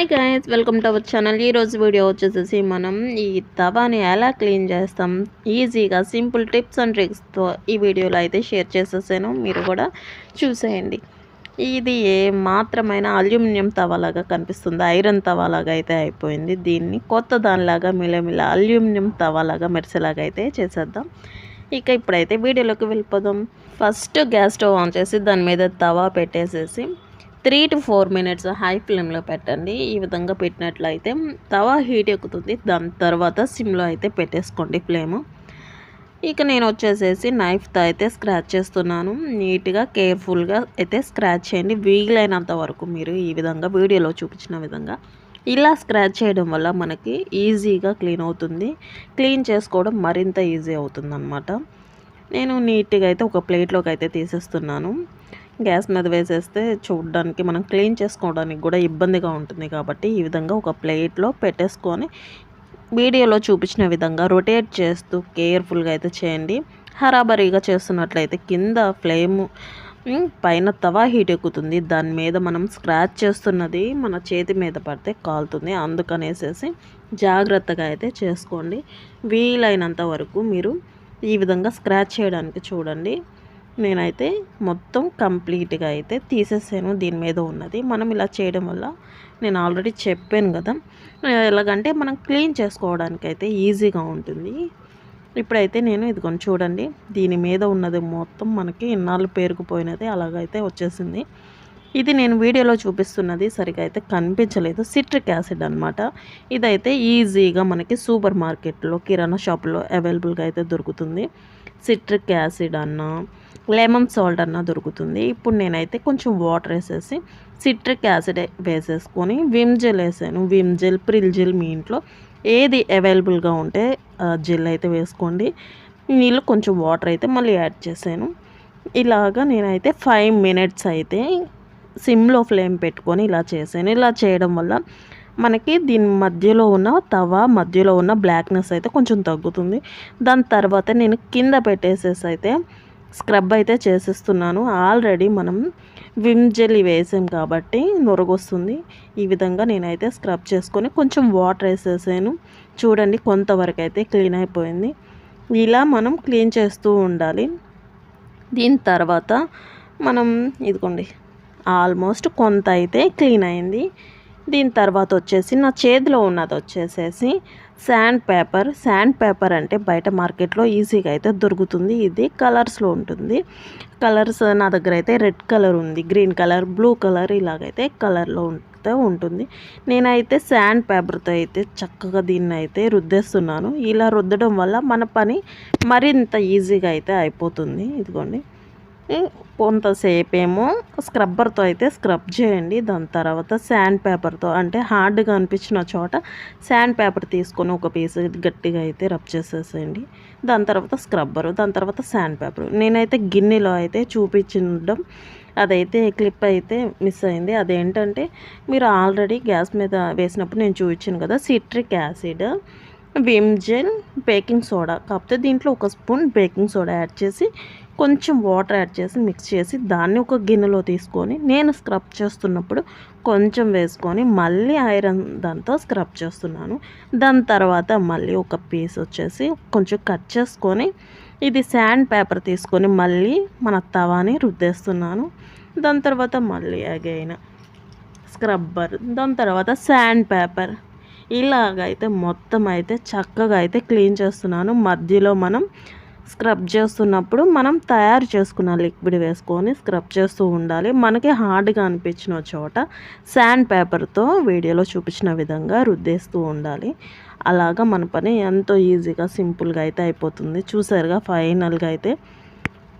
Hi guys welcome to our channel ఈరోజు video వచ్చేసేసి మనం ఈ తవాని ఎలా క్లీన్ చేస్తాం? ఈజీగా సింపుల్ టిప్స్ అండ్ ట్రిక్స్తో ఈ వీడియోలో అయితే షేర్ చేసేసాను. మీరు కూడా చూసేయండి. ఇది ఏ మాత్రమైన అల్యూమినియం తవాలాగా కనిపిస్తుంది? ఐరన్ తవాలాగా అయితే అయిపోయింది. దీన్ని కొత్త దానిలాగా మిలమిల అల్యూమినియం తవాలాగా మెరిసేలాగా అయితే చేసేద్దాం. ఇక ఇప్పుడైతే వీడియోలోకి వెళ్ళిపోదాం. ఫస్ట్ గ్యాస్ స్టవ్ ఆన్ చేసి దాని మీద తవా పెట్టేసేసి three to four minutes high ఫ్లేమ్లో పెట్టండి. ఈ విధంగా పెట్టినట్లయితే తవా హీట్ ఎక్కుతుంది. దాని తర్వాత సిమ్లో అయితే పెట్టేసుకోండి ఫ్లేమ్. ఇక నేను వచ్చేసేసి నైఫ్తో అయితే స్క్రాచ్ చేస్తున్నాను. నీట్గా కేర్ఫుల్గా అయితే స్క్రాచ్ చేయండి. వీలైనంత వరకు మీరు ఈ విధంగా వీడియోలో చూపించిన విధంగా. ఇలా స్క్రాచ్ చేయడం వల్ల మనకి ఈజీగా క్లీన్ అవుతుంది. క్లీన్ చేసుకోవడం మరింత ఈజీ అవుతుందనమాట నేను నీట్గా అయితే ఒక ప్లేట్లోకి అయితే తీసేస్తున్నాను. గ్యాస్ మీద వేసేస్తే చూడడానికి మనం క్లీన్ చేసుకోవడానికి కూడా ఇబ్బందిగా ఉంటుంది కాబట్టి ఈ విధంగా ఒక ప్లేట్లో పెట్టేసుకొని వీడియోలో చూపించిన విధంగా రొటేట్ చేస్తూ కేర్ఫుల్గా అయితే చేయండి. హరాబరీగా చేస్తున్నట్లయితే కింద ఫ్లేమ్ పైన తవా హీట్ ఎక్కుతుంది. దాని మీద మనం స్క్రాచ్ చేస్తున్నది మన చేతి మీద పడితే కాలుతుంది. అందుకనేసేసి జాగ్రత్తగా అయితే చేసుకోండి. వీలైనంత వరకు మీరు ఈ విధంగా స్క్రాచ్ చేయడానికి చూడండి. నేనైతే మొత్తం కంప్లీట్గా అయితే తీసేసాను దీని మీద ఉన్నది. మనం ఇలా చేయడం వల్ల నేను ఆల్రెడీ చెప్పాను కదా ఎలాగంటే మనం క్లీన్ చేసుకోవడానికి అయితే ఈజీగా ఉంటుంది. ఇప్పుడైతే నేను ఇదిగోని చూడండి దీని మీద ఉన్నది మొత్తం మనకి ఇన్నాళ్ళు పేరుకుపోయినది అలాగైతే వచ్చేసింది. ఇది నేను వీడియోలో చూపిస్తున్నది సరిగా అయితే కనిపించలేదు. సిట్రిక్ యాసిడ్ అనమాట ఇదైతే ఈజీగా మనకి సూపర్ మార్కెట్లో కిరాణా షాప్లో అవైలబుల్గా అయితే దొరుకుతుంది. సిట్రిక్ యాసిడ్ అన్న లెమన్ సాల్ట్ అన్న దొరుకుతుంది. ఇప్పుడు నేనైతే కొంచెం వాటర్ వేసేసి సిట్రిక్ యాసిడ్ వేసేసుకొని విమ్ జెల్ వేసాను. విమ్ జెల్ ప్రిల్ జెల్ మీ ఇంట్లో ఏది అవైలబుల్గా ఉంటే జెల్ అయితే వేసుకోండి. నీళ్ళు కొంచెం వాటర్ అయితే మళ్ళీ యాడ్ చేశాను. ఇలాగా నేనైతే ఫైవ్ మినిట్స్ అయితే సిమ్లో ఫ్లేమ్ పెట్టుకొని ఇలా చేశాను ఇలా చేయడం వల్ల మనకి దీని మధ్యలో ఉన్న తవ మధ్యలో ఉన్న బ్లాక్నెస్ అయితే కొంచెం తగ్గుతుంది. దాని తర్వాత నేను కింద పెట్టేసేసి అయితే స్క్రబ్ అయితే చేసేస్తున్నాను. ఆల్రెడీ మనం విమ్ జెల్లీ వేసాం కాబట్టి నొరగొస్తుంది. ఈ విధంగా నేనైతే స్క్రబ్ చేసుకొని కొంచెం వాటర్ వేసేసాను. చూడండి కొంతవరకు అయితే క్లీన్ అయిపోయింది. ఇలా మనం క్లీన్ చేస్తూ ఉండాలి. దీని తర్వాత మనం ఇదిగోండి ఆల్మోస్ట్ కొంత అయితే క్లీన్ అయింది. దీని తర్వాత వచ్చేసి నా చేతిలో ఉన్నది వచ్చేసేసి శాండ్ పేపర్ శాండ్ పేపర్ అంటే బయట మార్కెట్లో ఈజీగా అయితే దొరుకుతుంది. ఇది కలర్స్లో ఉంటుంది. కలర్స్ నా దగ్గర అయితే రెడ్ కలర్ ఉంది. గ్రీన్ కలర్ బ్లూ కలర్ ఇలాగైతే కలర్లో అయితే ఉంటుంది. నేనైతే శాండ్ పేపర్తో అయితే చక్కగా దీన్ని అయితే రుద్దేస్తున్నాను. ఇలా రుద్దడం వల్ల మన పని మరింత ఈజీగా అయితే అయిపోతుంది. ఇదిగోండి. కొంతసేపు ఏమో స్క్రబ్బర్తో అయితే స్క్రబ్ చేయండి. దాని తర్వాత శాండ్ పేపర్తో అంటే హార్డ్గా అనిపించిన చోట శాండ్ పేపర్ తీసుకొని ఒక పీస్ గట్టిగా అయితే రబ్ చేసేసేయండి. దాని తర్వాత స్క్రబ్బరు దాని తర్వాత శాండ్ పేపర్. నేనైతే గిన్నెలో అయితే చూపించడం అదైతే క్లిప్ అయితే మిస్ అయింది. అదేంటంటే మీరు ఆల్రెడీ గ్యాస్ మీద వేసినప్పుడు నేను చూపించాను కదా citric acid Vim gel baking soda. కాకపోతే దీంట్లో ఒక స్పూన్ బేకింగ్ సోడా యాడ్ చేసి కొంచెం వాటర్ యాడ్ చేసి మిక్స్ చేసి దాన్ని ఒక గిన్నెలో తీసుకొని నేను స్క్రబ్ చేస్తున్నప్పుడు కొంచెం వేసుకొని మళ్ళీ ఐరన్ దాంతో స్క్రబ్ చేస్తున్నాను. దాని తర్వాత మళ్ళీ ఒక పీస్ వచ్చేసి కొంచెం కట్ చేసుకొని ఇది శాండ్ పేపర్ తీసుకొని మళ్ళీ మన తవాని రుద్దేస్తున్నాను. దాని తర్వాత మళ్ళీ అగైన్ స్క్రబ్బర్ దాని తర్వాత శాండ్ పేపర్. ఇలాగైతే మొత్తం అయితే చక్కగా అయితే క్లీన్ చేస్తున్నాను. మధ్యలో మనం స్క్రబ్ చేస్తున్నప్పుడు మనం తయారు చేసుకున్న లిక్విడ్ వేసుకొని స్క్రబ్ చేస్తూ ఉండాలి. మనకి హార్డ్గా అనిపించిన చోట శాండ్ పేపర్తో వీడియోలో చూపించిన విధంగా రుద్దేస్తూ ఉండాలి. అలాగా మన పని ఎంతో ఈజీగా సింపుల్గా అయితే అయిపోతుంది. చూసారుగా ఫైనల్గా అయితే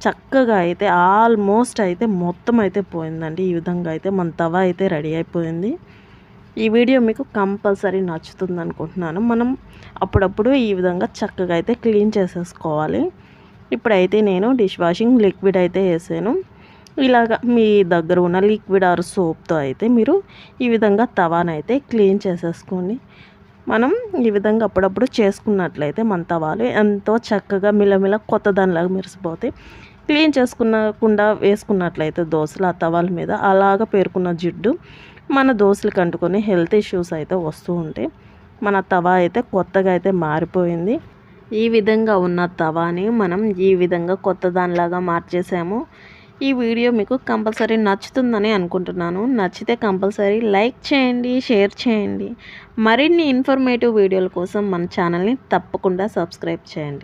చక్కగా అయితే ఆల్మోస్ట్ అయితే మొత్తం అయితే పోయిందండి. ఈ విధంగా అయితే మన తవ అయితే రెడీ అయిపోయింది. ఈ వీడియో మీకు కంపల్సరీ నచ్చుతుంది అనుకుంటున్నాను మనం అప్పుడప్పుడు ఈ విధంగా చక్కగా అయితే క్లీన్ చేసేసుకోవాలి. ఇప్పుడైతే నేను డిష్ వాషింగ్ లిక్విడ్ అయితే వేసాను. ఇలాగ మీ దగ్గర ఉన్న లిక్విడ్ ఆర్ సోప్తో అయితే మీరు ఈ విధంగా తవానైతే క్లీన్ చేసేసుకోండి. మనం ఈ విధంగా అప్పుడప్పుడు చేసుకున్నట్లయితే మన తవాలు ఎంతో చక్కగా మిలమిల కొత్త దానిలాగా మెరిసిపోతాయి క్లీన్ చేసుకున్నకుండా వేసుకున్నట్లయితే దోశలు ఆ తవాల మీద అలాగ పేర్కొన్న జిడ్డు మన దోశలకు అంటుకొని హెల్త్ ఇష్యూస్ అయితే వస్తూ ఉంటాయి. మన తవా అయితే కొత్తగా అయితే మారిపోయింది. ఈ విధంగా ఉన్న తవాని మనం ఈ విధంగా కొత్త దానిలాగా మార్చేసాము. ఈ వీడియో మీకు కంపల్సరీ నచ్చుతుందని అనుకుంటున్నాను. నచ్చితే కంపల్సరీ లైక్ చేయండి షేర్ చేయండి. మరిన్ని ఇన్ఫర్మేటివ్ వీడియోల కోసం మన ఛానల్ని తప్పకుండా సబ్స్క్రైబ్ చేయండి.